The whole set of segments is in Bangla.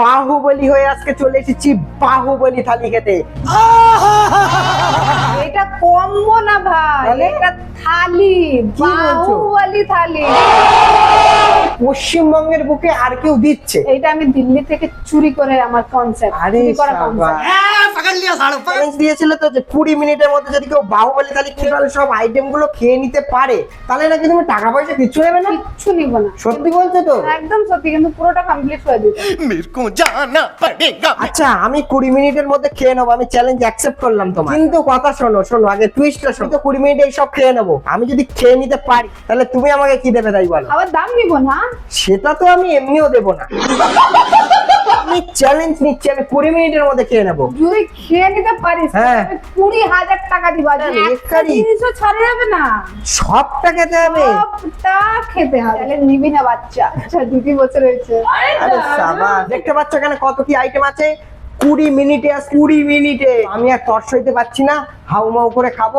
বাহুবলী হয়ে আজকে চলে এসেছি বাহুবলী থালি খেতে। এটা কম্বো না ভাই তাহলে? এটা থালি বাহুবলি থালি। পশ্চিমবঙ্গের বুকে আর কেউ দিচ্ছে? এটা আমি দিল্লি থেকে চুরি করে আমার কনসেপ্ট আরে চুরি কুড়ি মিনিটের মধ্যে যদি কেউ তাহলে সব আইটেমগুলো খেয়ে নিতে পারে তাহলে নাকি তুমি টাকা পয়সা কিচ্ছু নেবে না। সত্যি তো? একদম সত্যি কিন্তু আচ্ছা আমি কুড়ি মিনিটের মধ্যে খেয়ে নেব আমি চ্যালেঞ্জ অ্যাকসেপ্ট করলাম তোমার কথা শোনো শোনো আগে টুইস্টটা শোনো। কুড়ি মিনিটে সব খেয়ে নেব। আমি যদি খেয়ে নিতে পারি তাহলে তুমি আমাকে কি দেবে তাই বলো? আবার দাম নিবো না? সেটা তো আমি এমনিও দেবো না। আমি চ্যালেঞ্জ নিচ্ছি আমি কুড়ি মিনিটের মধ্যে খেয়ে নেব। যদি খেয়ে নিতে পারিস হ্যাঁ। কুড়ি হাজার টাকা দিবা একটা একারি। জিনিসও ছাড়া যাবে না। সবটা খেতে হবে? সবটা খেতে হবে। তাহলে নিবি না বাচ্চা আচ্ছা দুটি বছর হয়েছে। আরে সাবাস দেখতে পাচ্ছ এখানে কত কি আইটেম আছে? কুড়ি মিনিটে আর কুড়ি মিনিটে। আমি আর তর সইতে পারছি না হাউমাউ করে খাব।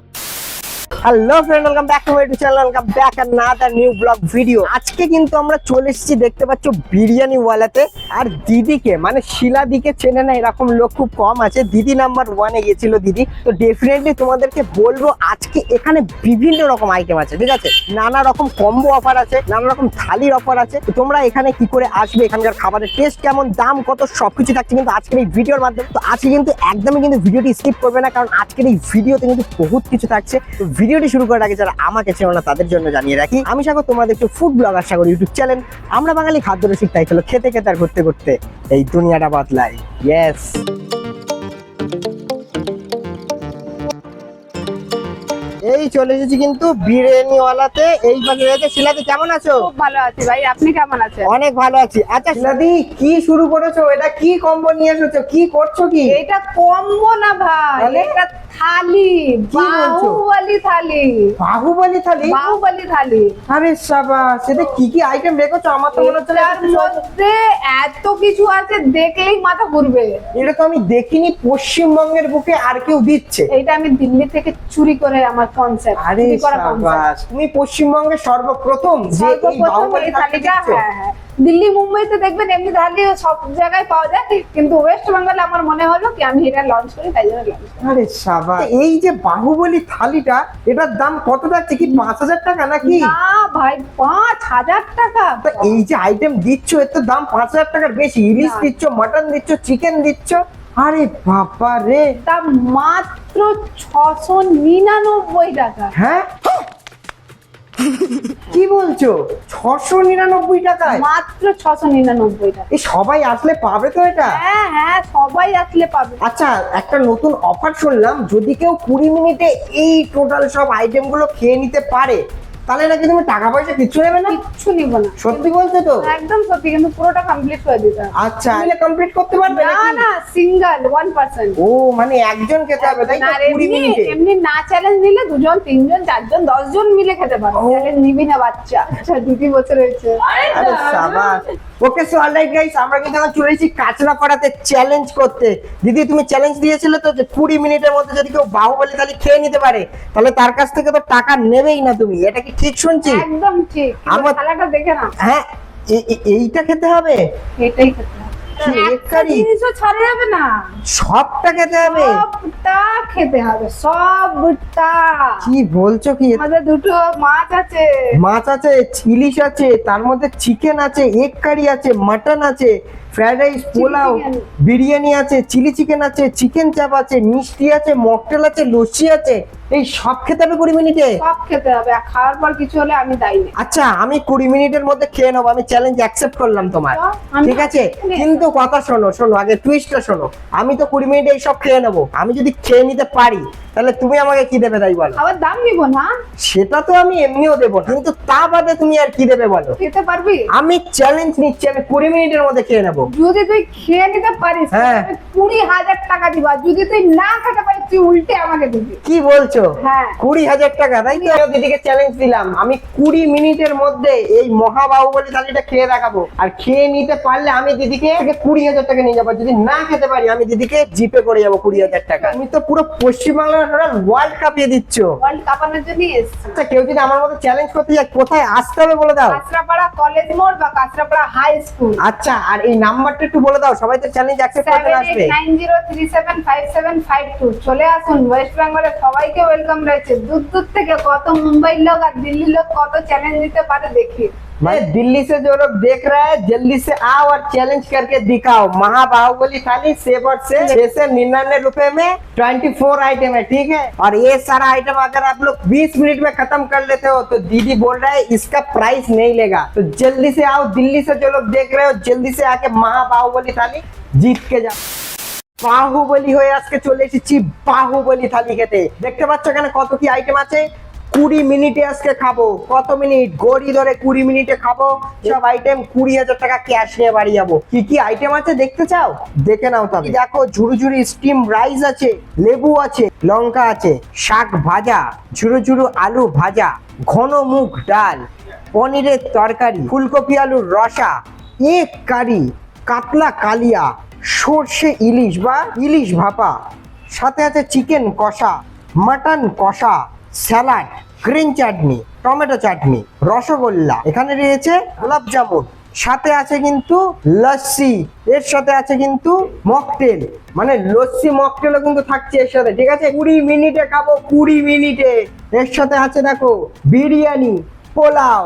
Hello friend welcome back to my YouTube channel welcome back another new blog video আজকে কিন্তু আমরা চলে এসেছি, দেখতে পাচ্ছ, বিরিয়ানি ওয়ালাতে। আর দিদিকে মানে শিলা দিকে চেনে না, এরকম লোক খুব কম আছে। দিদি নাম্বার ওয়ানে গেছিল দিদি। তো ডেফিনেটলি তোমাদেরকে বলব, আজকে এখানে বিভিন্ন রকম আইটেম আছে, ঠিক আছে? নানা রকম কম্বো অফার আছে, নানা রকম থালির অফার আছে। তো তোমরা এখানে কি করে আসবে, এখানকার খাবারের টেস্ট কেমন, দাম কত, সবকিছু থাকছে কিন্তু আজকের এই ভিডিওর মাধ্যমে। তো আজকে কিন্তু একদমই কিন্তু ভিডিওটি স্কিপ করবে না, কারণ আজকের এই ভিডিওতে কিন্তু বহুত কিছু থাকছে। ভিডিওটি শুরু করার আগে যারা আমাকে চেনো না, তাদের জন্য জানিয়ে রাখি, আমি সাগর তোমাদের একটু food blogger Sagar YouTube channel আমরা বাঙালি খাদ্য রসিক, তাই চলো খেতে খেতে আর ঘুরতে ঘুরতে এই দুনিয়াটা বাদলাই। ইয়েস এই চলে এসেছি কিন্তু বিরিয়ানিওয়ালাতে। এই পাশে রয়েছে। শিলাদি কেমন আছো? খুব ভালো আছি ভাই। আপনি কেমন আছেন? অনেক ভালো আছি। আচ্ছা শিলাদি কি শুরু করেছ? এটা কি কম্বো নিয়ে এসেছ? কি করছ কি? এটা কম্বো না ভাই। তাহলে? এটা থালি। বলছো? বাহুবলি থালি। বাহুবলী থালি? বাহুবলি থালি। আরে সাবাস সেটা কি কি আইটেম রেখেছো আমার তো মনে হচ্ছে না এটার এটা সব- মধ্যে এত কিছু আছে দেখলেই মাথা ঘুরবে। এটা তো আমি দেখিনি পশ্চিমবঙ্গের বুকে আর কেউ দিচ্ছে। এইটা আমি দিল্লি থেকে চুরি করে আমার কনসেপ্ট আরে তুমি পশ্চিমবঙ্গের সর্বপ্রথম যে এই বাহুবলী থালিটা থালিটা হ্যাঁ হ্যাঁ দিল্লি মুম্বাইতে দেখবেন এমনি থালি সব জায়গায় পাওয়া যায় কিন্তু ওয়েস্ট বেঙ্গলে আমার মনে হলো কি আমি এটা লঞ্চ করি তাই জন্য লঞ্চ আরে সাবাস। এই যে বাহুবলী থালিটা এটার দাম কত যাচ্ছে কি পাঁচ হাজার টাকা নাকি? না ভাই পাঁচ হাজার টাকা। তা এই যে আইটেম দিচ্ছ এর তো দাম পাঁচ হাজার টাকার বেশি। ইলিশ দিচ্ছ মটন দিচ্ছ চিকেন দিচ্ছ। আরে বাবা রে। দাম মাত্র ছশো নিরানব্বই টাকা। হ্যাঁ? কি বলছো? ছশো নিরানব্বই টাকায়? মাত্র ছশো নিরানব্বই টাকা। এই সবাই আসলে পাবে তো এটা? হ্যাঁ হ্যাঁ সবাই আসলে পাবে। আচ্ছা একটা নতুন অফার শুনলাম যদি কেউ কুড়ি মিনিটে এই টোটাল সব আইটেমগুলো খেয়ে নিতে পারে তাহলে নাকি তুমি টাকা পয়সা কিচ্ছু নেবে না? কিচ্ছু নিব না। সত্যি বলছো তো? একদম সত্যি কিন্তু পুরোটা কমপ্লিট করে দিতে হবে। আচ্ছা তাহলে কমপ্লিট করতে পারবে না না সিঙ্গেল ওয়ান পার্সেন্ট ও মানে একজন খেতে হবে তাই তো? আর কুড়ি এমনি মিনিটে এমনি না চ্যালেঞ্জ নিলে দুজন তিনজন চারজন দশজন মিলে খেতে পারবে চ্যালেঞ্জ নিবি না বাচ্চা। আচ্ছা দুটি বছর হয়েছে। আরে সাবাস। ওকে সো অলরাইট গাইস আমরা কিন্তু এখন চলে এসেছি কাঁচরাপাড়াতে চ্যালেঞ্জ করতে। দিদি তুমি চ্যালেঞ্জ দিয়েছিলে তো যে কুড়ি মিনিটের মধ্যে যদি কেউ বাহুবলী তাহলে খেয়ে নিতে পারে তাহলে তার কাছ থেকে তো টাকা নেবেই না তুমি। এটা কি ঠিক শুনছি? একদম ঠিক। আমার- থালাটা দেখে না হ্যাঁ এইটা খেতে হবে? এটাই খেতে হবে। কি একটা একারি? জিনিসও ছাড়া যাবে না। সবটা খেতে হবে? সবটা খেতে হবে সবটা কি বলছো কি? আমাদের দুটো মাছ আছে। মাছ আছে ইলিশ আছে তার মধ্যে চিকেন আছে এগ কারি আছে মাটন আছে ফ্রাইড রাইস পোলাও বিরিয়ানি আছে চিলি চিকেন আছে চিকেন চাপ আছে মিষ্টি আছে মকটেল আছে লস্যি আছে। এই সব খেতে হবে কুড়ি মিনিটে? সব খেতে হবে খাওয়ার পর কিছু হলে আমি দায়ী নেই। আচ্ছা আমি কুড়ি মিনিটের মধ্যে খেয়ে নেব আমি চ্যালেঞ্জ অ্যাকসেপ্ট করলাম তোমার। ঠিক আছে? কিন্তু কথা শোনো শোনো আগে টুইস্টটা শোনো। আমি তো কুড়ি মিনিটে এইসব খেয়ে নেব। আমি যদি খেয়ে নিতে পারি তাহলে তুমি আমাকে কি দেবে তাই বলো? আবার দাম নিব না? সেটা তো আমি এমনিও দেবো না। কিন্তু তা বাদে তুমি আর কি দেবে বলো? খেতে পারবি? আমি চ্যালেঞ্জ নিচ্ছি আমি কুড়ি মিনিটের মধ্যে খেয়ে নেব। যদি তুই খেয়ে নিতে পারিস হ্যাঁ। কুড়ি হাজার টাকা দিবা। যদি তুই না খেতে পারিস তুই উল্টে আমাকে দিবি। কি বলছো? হ্যাঁ। কুড়ি হাজার টাকা তাই তো? আমি দিদিকে চ্যালেঞ্জ দিলাম। আমি কুড়ি মিনিটের মধ্যে এই মহাবাহুবলী থালিটা খেয়ে দেখাবো। আর খেয়ে নিতে পারলে আমি দিদিকে কুড়ি হাজার টাকা নিয়ে যাব। যদি না খেতে পারি আমি দিদিকে জিপে করে যাব কুড়ি হাজার টাকা। আমি তো পুরো পশ্চিমবাংলার তোমরা টোটাল ওয়ার্ল্ড কাপিয়ে দিচ্ছ। ওয়ার্ল্ড কাপানোর জন্য এসেছি। আচ্ছা কেউ যদি আমার মতো চ্যালেঞ্জ করতে যায় কোথায়? আসতে হবে বলে দাও। কাঁচরাপাড়া কলেজ মোড় বা কাঁচরাপাড়া হাই স্কুল আচ্ছা আর এই নাম্বারটা একটু বলে দাও সবাই তো চ্যালেঞ্জ অ্যাকসেপ্ট করতে আসবে। চলে আসুন ওয়েস্ট বেঙ্গলের সবাইকে ওয়েলকাম রয়েছে। দূর দূর থেকে কত মুম্বাইর লোক আর দিল্লির লোক কত চ্যালেঞ্জ দিতে পারে দেখি दिल्ली से जो लोग देख रहे हैं जल्दी से आओ और चैलेंज करके दिखाओ महाबाहुबली थाली सेवर से छह से निन्यानवे रुपए में 24 आइटम है ठीक है और ये सारा आइटम अगर आप लोग 20 मिनट में खत्म कर लेते हो तो दीदी बोल रहा है इसका प्राइस नहीं लेगा तो जल्दी से आओ दिल्ली से जो लोग देख रहे हो जल्दी से आके महाबाहुबली थाली जीत के जाओ বাহুবলি হয়ে আজকে চলে এসেছি বাহুবলি থালি খেতে দেখতে পাচ্ছ এখানে কত কি আইটেম আছে কুড়ি মিনিটে আজকে খাব। কত মিনিট? গড়ি ধরে কুড়ি মিনিটে খাব। সব আইটেম কুড়ি হাজার টাকা ক্যাশ নিয়ে বাড়ি যাব। কি কি আইটেম আছে দেখতে চাও? দেখে নাও তবে। দেখো ঝুড়ু ঝুড়ি স্টিম রাইস আছে লেবু আছে লঙ্কা আছে শাক ভাজা ঝুড়ু ঝুড়ু আলু ভাজা ঘন মুগ ডাল পনিরের তরকারি ফুলকপি আলুর রসা এক কারি কাতলা কালিয়া সর্ষে ইলিশ বা ইলিশ ভাপা সাথে আছে চিকেন কষা মাটন কষা salad, green chutney, tomato chutney, rasgulla. এখানে রয়েছে গোলাপ জামুন। সাথে আছে কিন্তু লস্যি। এর সাথে আছে কিন্তু মকটেল। মানে লস্যি, মকটেলও কিন্তু থাকছে এর সাথে, ঠিক আছে? কুড়ি মিনিটে খাব, কুড়ি মিনিটে। এর সাথে আছে দেখো, biryani, pulao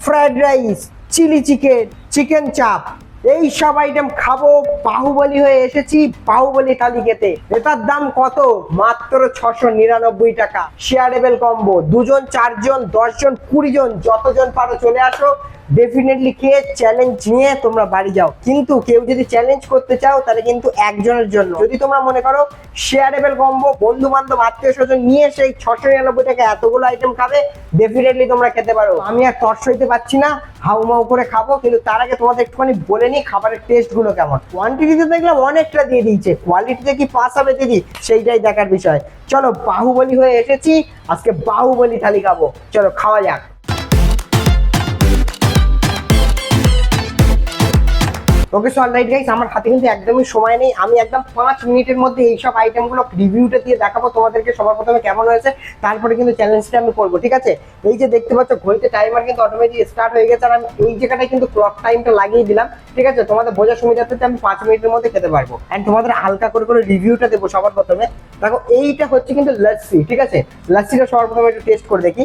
fried rice, chilli chicken chicken chaap. এই সব আইটেম খাব, বাহুবলি হয়ে এসেছি, বাহুবলি থালি খেতে এটার দাম কত? মাত্র ছশো নিরানব্বই টাকা। শেয়ারেবেল কম্বো দুজন, চারজন, দশজন কুড়ি জন যতজন পারো চলে আসো। ডেফিনেটলি খেয়ে চ্যালেঞ্জ নিয়ে তোমরা বাড়ি যাও। কিন্তু কেউ যদি চ্যালেঞ্জ করতে চাও, তাহলে কিন্তু একজনের জন্য। যদি তোমরা মনে করো শেয়ারেবল কম্বো বন্ধু বান্ধব আত্মীয় স্বজন নিয়ে সেই ছশো নিরানব্বই টাকা এতগুলো আইটেম খাবে ডেফিনেটলি তোমরা খেতে পারো। আমি আর তর্স হইতে পারছি না, হাউ মাউ করে খাব, কিন্তু তার আগে তোমাদের একটুখানি বলে নিই খাবারের টেস্টগুলো কেমন। কোয়ান্টিটিতে দেখলাম অনেকটা দিয়ে দিয়েছে। কোয়ালিটিতে কি পাস হবে দিদি? সেইটাই দেখার বিষয়। চলো বাহুবলি হয়ে এসেছি, আজকে বাহুবলি থালি খাব। চলো খাওয়া যাক। ওকে সো অলরাইট গাইস আমার হাতে কিন্তু একদমই সময় নেই। আমি একদম পাঁচ মিনিটের মধ্যে এইসব আইটেমগুলো রিভিউটা দিয়ে দেখাবো। তোমাদেরকে সবার প্রথমে কেমন হয়েছে, তারপরে কিন্তু চ্যালেঞ্জটা আমি করব, ঠিক আছে? এই যে দেখতে পাচ্ছ, ঘড়িতে টাইমার কিন্তু অটোমেটিক স্টার্ট হয়ে গেছে, আর আমি এই জায়গাটায় কিন্তু ক্লক টাইমটা লাগিয়ে দিলাম, ঠিক আছে? তোমাদের বোঝার সুবিধাতে আমি পাঁচ মিনিটের মধ্যে খেতে পারব। অ্যান্ড তোমাদের হালকা করে করে রিভিউটা দেবো সবার প্রথমে। দেখো, এইটা হচ্ছে কিন্তু লস্যি ঠিক আছে? লস্যিটা সবার প্রথমে একটু টেস্ট করে দেখি।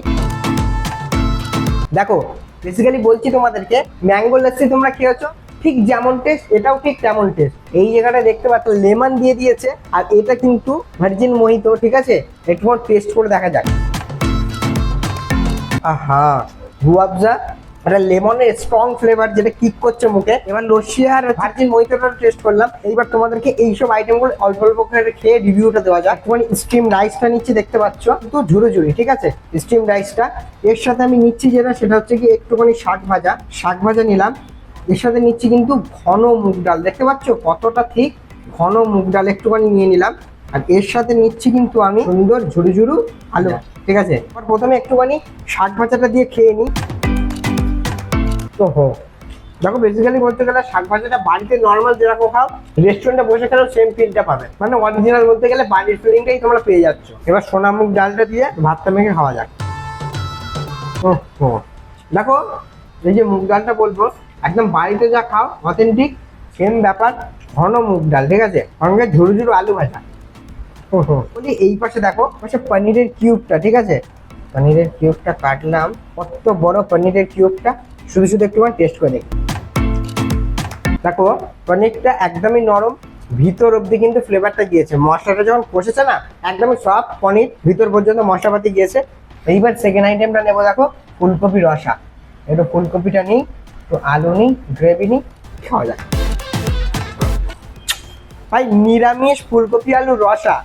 দেখো বেসিক্যালি বলছি তোমাদেরকে ম্যাঙ্গো লস্যি তোমরা খেয়েছো? ঠিক যেমন টেস্ট এটাও ঠিক তেমন টেস্ট এই জায়গাটা দেখতে পাচ্ছ, লেমন দিয়ে দিয়েছে, আর এটা কিন্তু ভার্জিন মোহিত, ঠিক আছে? একটু টেস্ট করে দেখা যাক। আহা, গুয়াবজা, একটা লেমনের স্ট্রং ফ্লেভার যেটা কিক করছে মুখে। এবার লস্যি আর ভার্জিন মহিতটা টেস্ট করলাম। এইবার তোমাদেরকে এইসব আইটেমগুলো অল্প অল্প করে খেয়ে রিভিউটা দেওয়া যাক। একটুখানি স্টিম রাইসটা নিচ্ছি, দেখতে পাচ্ছ? কিন্তু ঝুড়ো ঝুড়ি, ঠিক আছে? স্টিম রাইসটা এর সাথে আমি নিচ্ছি যেটা, সেটা হচ্ছে কি একটুখানি শাক ভাজা। শাক ভাজা নিলাম। এর সাথে নিচ্ছি কিন্তু ঘন মুগ ডাল। দেখতে পাচ্ছ কতটা ঠিক? ঘন মুগ ডাল একটুখানি নিয়ে নিলাম। আর এর সাথে নিচ্ছি কিন্তু আমি সুন্দর ঝুড়ু ঝুড়ু আলু। ঠিক আছে? এবার প্রথমে একটুখানি শাক ভাজাটা দিয়ে খেয়ে নিই। ওহো। দেখো বেসিক্যালি বলতে গেলে শাক ভাজাটা বাড়িতে নর্মাল যেরকম খাও রেস্টুরেন্টে বসে খেলেও সেম ফিলটা পাবে। মানে অরিজিনাল বলতে গেলে বাড়ির ফিলিংটাই তোমরা পেয়ে যাচ্ছ। এবার সোনা সোনামুখ ডালটা দিয়ে ভাতটা মেখে খাওয়া যাক। ওহো। দেখো এই যে মুগ ডালটা বলব একদম বাড়িতে যা খাও অথেন্টিক সেম ব্যাপার ঘন মুগ ডাল ঠিক আছে? সঙ্গে ঝুড়ু ঝুরু আলু ভাজা। বলি এই পাশে দেখো পাশে পনিরের কিউবটা ঠিক আছে? পনিরের কিউবটা কাটলাম কত বড় পনিরের কিউবটা শুধু শুধু একটুখানি টেস্ট করে দেখি। দেখো পনিরটা একদমই নরম ভিতর অবধি কিন্তু ফ্লেভারটা গিয়েছে। মশলাটা যখন কষেছে না একদমই সব পনির ভিতর পর্যন্ত মশলাপাতি গিয়েছে। এইবার সেকেন্ড আইটেমটা নেব দেখো ফুলকপি রসা। একটু ফুলকপিটা নিই। একটু আলু নিই গ্রেভি নিই, খাওয়া যাক ভাই, নিরামিষ ফুলকপি আলু রসা,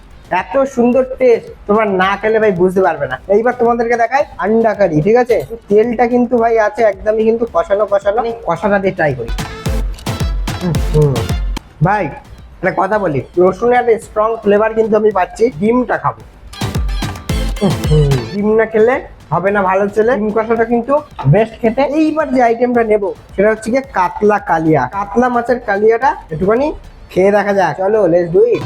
এত সুন্দর টেস্ট তোমরা না খেলে ভাই বুঝতে পারবে না এইবার তোমাদেরকে দেখাই আন্ডা কারি, ঠিক আছে তেলটা কিন্তু ভাই আছে, একদমই কিন্তু কষানো কষানো, কষাটা দিয়ে ট্রাই করি। ভাই, একটা কথা বলি রসুনের একটা স্ট্রং ফ্লেভার কিন্তু আমি পাচ্ছি, ডিমটা খাব। ডিম না খেলে হবে না ভালো ছেলে। ডিম কষাটা কিন্তু বেস্ট খেতে। এইবার যে আইটেমটা নেব, সেটা হচ্ছে গিয়ে কাতলা কালিয়া। কাতলা মাছের কালিয়াটা একটুখানি খেয়ে দেখা যাক। চলো লেটস ডু ইট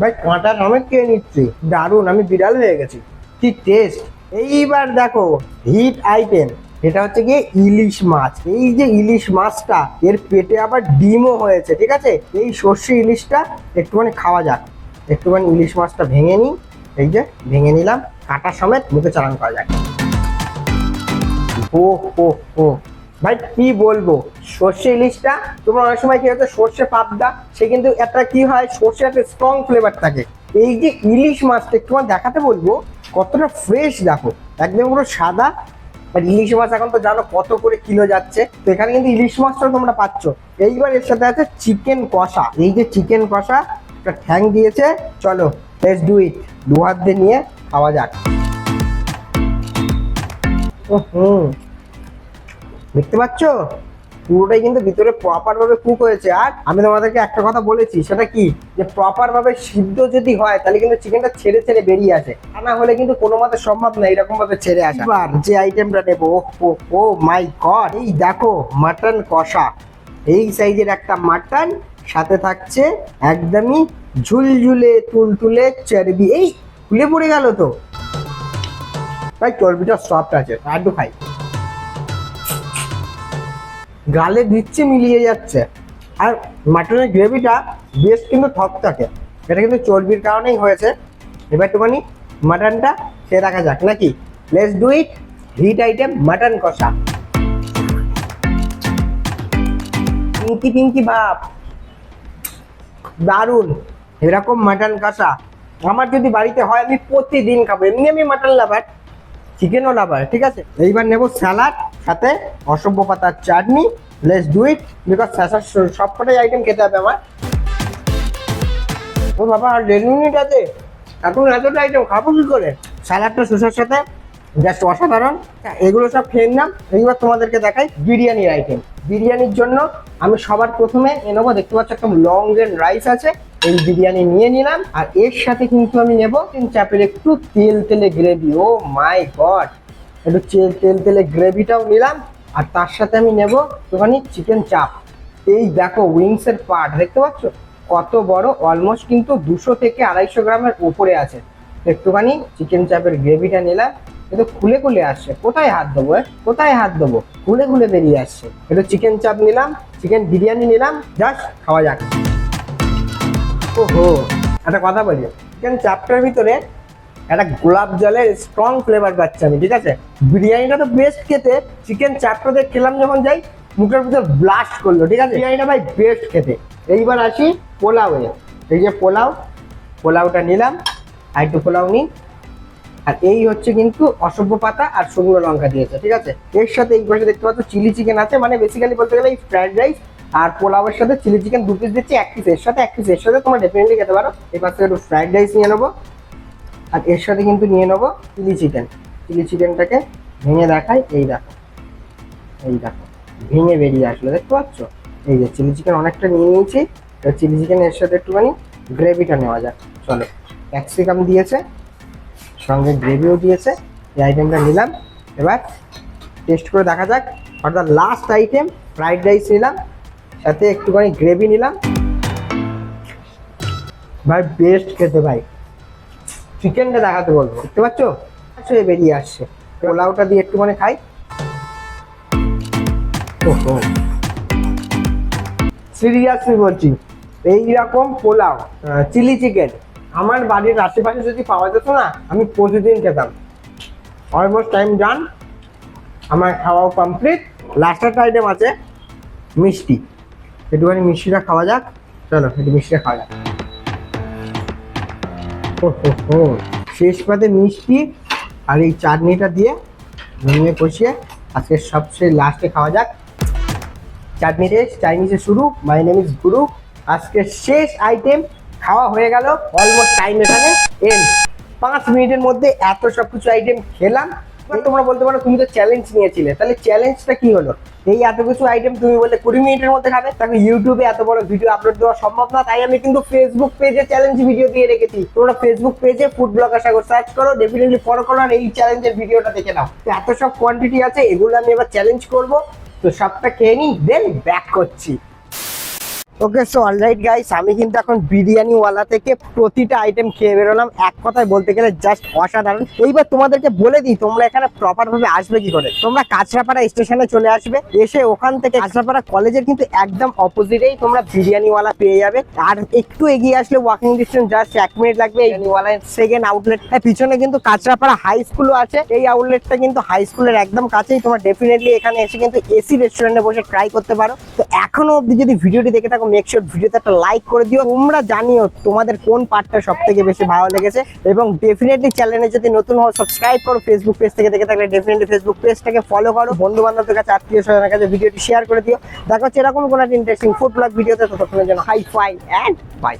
ভাই, কাঁটা সমেত খেয়ে নিচ্ছি। দারুণ, আমি বিড়াল হয়ে গেছি। কি টেস্ট এইবার দেখো হিট আইটেম এটা হচ্ছে গিয়ে ইলিশ মাছ। এই যে ইলিশ মাছটা, এর পেটে আবার ডিমও হয়েছে, ঠিক আছে? এই সর্ষে ইলিশটা একটুখানি খাওয়া যাক। একটুখানি ইলিশ মাছটা ভেঙে নিই। এই যে, ভেঙে নিলাম। কাঁটা সমেত মুখে চালান করা যায়। ও ও ও ভাই, কি বলব? সর্ষে ইলিশটা, তোমরা অনেক সময় কি হচ্ছে সর্ষে পাবদা, সে কিন্তু একটা কি হয় সর্ষে একটা স্ট্রং ফ্লেভার থাকে। এই যে ইলিশ মাছটা একটু দেখাতে বলব, কতটা ফ্রেশ দেখো। একদম পুরো সাদা। আর ইলিশ মাছ এখন তো জানো কত করে কিলো যাচ্ছে। তো এখানে কিন্তু ইলিশ মাছটাও তোমরা পাচ্ছ। এইবার এর সাথে আছে চিকেন কষা। এই যে চিকেন কষা, একটা ঠ্যাং দিয়েছে। চলো লেটস ডু ইট দু হাত দিয়ে নিয়ে খাওয়া যাক। হুম দেখতে পাচ্ছ? পুরোটাই কিন্তু ভিতরে প্রপার ভাবে কুক হয়েছে। আর আমি তোমাদেরকে একটা কথা বলেছি, সেটা কি? যে প্রপার ভাবে সিদ্ধ যদি হয়, তাহলে কিন্তু চিকেনটা ছেড়ে ছেড়ে বেরিয়ে আসে। না হলে কিন্তু কোনো মতে সম্ভব না এরকম ভাবে ছেড়ে আসে। এবার যে আইটেমটা নেব ও ও মাই গড এই দেখো মাটন কষা। এই সাইজের একটা মাটন সাথে থাকছে একদমই ঝুলঝুলে, তুলতুলে চর্বি। এই খুলে পড়ে গেল তো। ভাই, চর্বিটা সফট আছে একটু খাই। গালে দিচ্ছে, মিলিয়ে যাচ্ছে। আর মাটনের গ্রেভিটা বেশ কিন্তু থক থাকে। এটা কিন্তু চর্বির কারণেই হয়েছে। এবার একটুখানি মাটনটা সে রাখা যাক। নাকি? Let's do it hit item mutton কষা। পিঙ্কি পিঙ্কি ভাব দারুণ। এরকম মাটন কষা। আমার যদি বাড়িতে হয় আমি প্রতিদিন খাব। এমনি আমি মাটন লাভার চিকেনও লাভার ঠিক আছে? এইবার নেব স্যালাড সাথে অসভ্য পাতার চাটনি লেস ডু ইট বিকজ সবকটাই আইটেম খেতে হবে আমার। ও বাবা আর দেড় মিনিট আছে। এখন এতটা আইটেম খাব কি করে? স্যালাডটা সুসার সাথে জাস্ট অসাধারণ। এগুলো সব খেয়ে নিলাম। এইবার তোমাদেরকে দেখাই বিরিয়ানির আইটেম বিরিয়ানির জন্য আমি সবার প্রথমে এ নেব। দেখতে পাচ্ছ একদম লং গ্রেন রাইস আছে। এই বিরিয়ানি নিয়ে নিলাম। আর এর সাথে কিন্তু আমি নেব তিন চাপের একটু তেল তেলে গ্রেভি ও মাই গড একটু তেল তেল তেলে গ্রেভিটাও নিলাম। আর তার সাথে আমি নেব একটুখানি চিকেন চাপ এই দেখো উইংস এর পার্ট দেখতে পাচ্ছ? কত বড় অলমোস্ট কিন্তু দুশো থেকে আড়াইশো গ্রামের উপরে আছে। একটুখানি চিকেন চাপের গ্রেভিটা নিলাম। কিন্তু খুলে খুলে আসছে। কোথায় হাত দেবো? কোথায় হাত দেবো? খুলে খুলে বেরিয়ে আসছে। এটা চিকেন চাপ নিলাম চিকেন বিরিয়ানি নিলাম জাস্ট খাওয়া যাক। ওহো, একটা কথা বলি। চিকেন চাপটার ভিতরে একটা গোলাপ জলের স্ট্রং ফ্লেভার পাচ্ছি আমি, ঠিক আছে? বিরিয়ানিটা তো বেস্ট খেতে চিকেন চাপটা দিয়ে খেলাম যখন যাই, মুখের ভিতর ব্লাস্ট করল, ঠিক আছে? বিরিয়ানিটা ভাই বেস্ট খেতে। এইবার আসি পোলাওয়ে এই যে পোলাও, পোলাওটা নিলাম, আর একটু পোলাও নিই। আর এই হচ্ছে কিন্তু অসভ্য পাতা আর শুকনো লঙ্কা দিয়েছে, ঠিক আছে? এর সাথে এই পাশে দেখতে পাচ্ছ চিলি চিকেন আছে মানে বেসিক্যালি বলতে গেলে এই ফ্রাইড রাইস আর পোলাওয়ের সাথে চিলি চিকেন দু পিস দিচ্ছি, এক পিস এর সাথে, এক পিস এর সাথে তোমরা ডেফিনেটলি খেতে পারো। এই পাশে একটু ফ্রাইড রাইস নিয়ে নেব আর এর সাথে কিন্তু নিয়ে নেব চিলি চিকেন। চিলি চিকেনটাকে ভেঙে দেখাই, এই দেখো এই দেখো, ভেঙে বেরিয়ে আসলো, দেখতে পাচ্ছ? এই যে চিলি চিকেন অনেকটা নিয়ে নিয়েছি চিলি চিকেন এর সাথে একটুখানি গ্রেভিটা নেওয়া যাক, চলো। ক্যাপসিকাম দিয়েছে সঙ্গে গ্রেভিও দিয়েছে। এই আইটেমটা নিলাম। এবার টেস্ট করে দেখা যাক। অর্থাৎ লাস্ট আইটেম ফ্রাইড রাইস নিলাম। সাথে একটুখানি গ্রেভি নিলাম। ভাই বেস্ট খেতে ভাই। চিকেনটা দেখাতে বলব। দেখতে পাচ্ছ? আচ্ছা বেরিয়ে আসছে। পোলাওটা দিয়ে একটুখানি খাই। সিরিয়াসলি বলছি, এইরকম পোলাও চিলি চিকেন আমার বাড়ির আশেপাশে যদি পাওয়া যেত না, আমি প্রতিদিন খেতাম। অলমোস্ট টাইম ডান আমার খাওয়াও কমপ্লিট লাস্ট একটা আইটেম আছে মিষ্টি। একটুখানি মিষ্টিটা খাওয়া যাক। চলো, একটু মিষ্টিটা খাওয়া যাক। ও শেষ পাতে মিষ্টি আর এই চাটনিটা দিয়ে ভেঙে কষিয়ে আজকে সবচেয়ে লাস্টে খাওয়া যাক। চাটনি টেস্ট চাইনিজে শুরু। মাই নেম ইজ গুরু আজকে শেষ আইটেম খাওয়া হয়ে গেল। অলমোস্ট টাইম এখানে এন্ড পাঁচ মিনিটের মধ্যে এত সব কিছু আইটেম খেলাম তোমরা বলতে পারো, তুমি তো চ্যালেঞ্জ নিয়েছিলে। তাহলে চ্যালেঞ্জটা কি হলো? এই এত কিছু আইটেম তুমি বললে কুড়ি মিনিটের মধ্যে খাবে। তাকে ইউটিউবে এত বড় ভিডিও আপলোড দেওয়া সম্ভব না। তাই আমি কিন্তু ফেসবুক পেজে চ্যালেঞ্জ ভিডিও দিয়ে রেখেছি। তোমরা ফেসবুক পেজে ফুড ব্লগার সাগর সার্চ করো ডেফিনেটলি ফলো করো আর এই চ্যালেঞ্জের ভিডিওটা দেখে নাও। এত সব কোয়ান্টিটি আছে, এগুলো আমি এবার চ্যালেঞ্জ করব। তো সবটা খেয়ে নিই দেন ব্যাক করছি। ওকে সো অলরাইট গাইস আমি কিন্তু এখন বিরিয়ানি ওয়ালা থেকে প্রতিটা আইটেম খেয়ে বেরোলাম। এক কথায় বলতে গেলে জাস্ট অসাধারণ। এইবার তোমাদেরকে বলে দিই, তোমরা এখানে প্রপার ভাবে আসবে কি করে? তোমরা কাঁচরাপাড়া স্টেশনে চলে আসবে। এসে ওখান থেকে কাঁচরাপাড়া কলেজের কিন্তু একদম অপোজিটেই তোমরা বিরিয়ানি ওয়ালা পেয়ে যাবে। আর একটু এগিয়ে আসলে ওয়াকিং ডিস্টেন্স জাস্ট এক মিনিট লাগবে। এই ওয়ালার সেকেন্ড আউটলেট পিছনে কিন্তু কাঁচরাপাড়া হাই স্কুলও আছে। এই আউটলেটটা কিন্তু হাই স্কুলের একদম কাছেই। তোমরা ডেফিনেটলি এখানে এসে কিন্তু এসি রেস্টুরেন্টে বসে ট্রাই করতে পারো। তো এখনও অবধি যদি ভিডিওটি দেখে থাকো মেক শিওর ভিডিওতে একটা লাইক করে দিও। তোমরা জানিও তোমাদের কোন পার্টটা সব থেকে বেশি ভালো লেগেছে। এবং ডেফিনেটলি চ্যানেলে যদি নতুন হও সাবস্ক্রাইব করো ফেসবুক পেজ থেকে দেখে থাকলে ডেফিনেটলি ফেসবুক পেজটাকে ফলো করো। বন্ধু বান্ধবদের কাছে আত্মীয় স্বজনের কাছে ভিডিওটি শেয়ার করে দিও। দেখো হচ্ছে এরকম কোনো একটা ইন্টারেস্টিং ফুড ব্লগ ভিডিওতে, ততক্ষণের জন্য হাই ফাই অ্যান্ড বাই